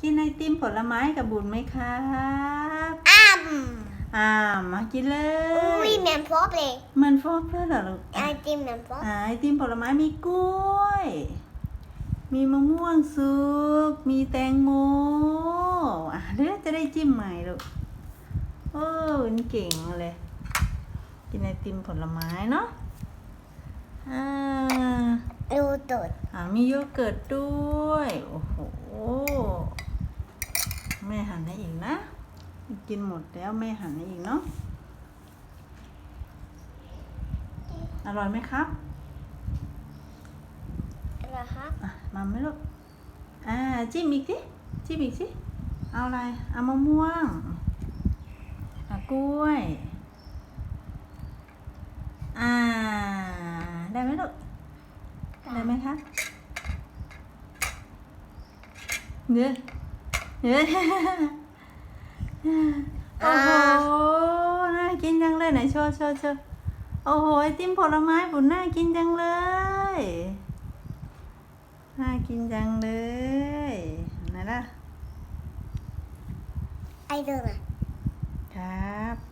กินไอติมผลไม้กับบุญไหมครับอ้ำอ่ามากินเลอุ้ยยแมนพบเลยมันฟอกเพื่อเหรอลูกไอติมแมนพบอ่าไอติมผลไม้มีกล้วย มีมะม่วงสุก มีแตงโม อะเดี๋ยวจะได้จิ้มใหม่ลูก โอ้นี่เก่งเลย กินไอติมผลไม้เนาะ อ่าดูตูดอ่ามีโยเกิร์ตด้วย โอ้โห แม่หั่นให้อีกนะ กินหมดแล้วแม่หั่นให้อีกเนาะอร่อยไหมครับเหรอครับอะมาไหมลูกอ่าจิ้มอีกสิจิ้มอีกสิเอาอะไรเอามะม่วงเอากล้วย อ่า ได้ไหมลูกได้ไหมคะเนื้อเนื้อ โอ้โห น่ากินจังเลยไหนโชว์โชว์โชว์โอ้โหไอติมผลไม้บุญน่ากินจังเลย น่ากินจังเลยไหนล่ะไอเดินอะครับ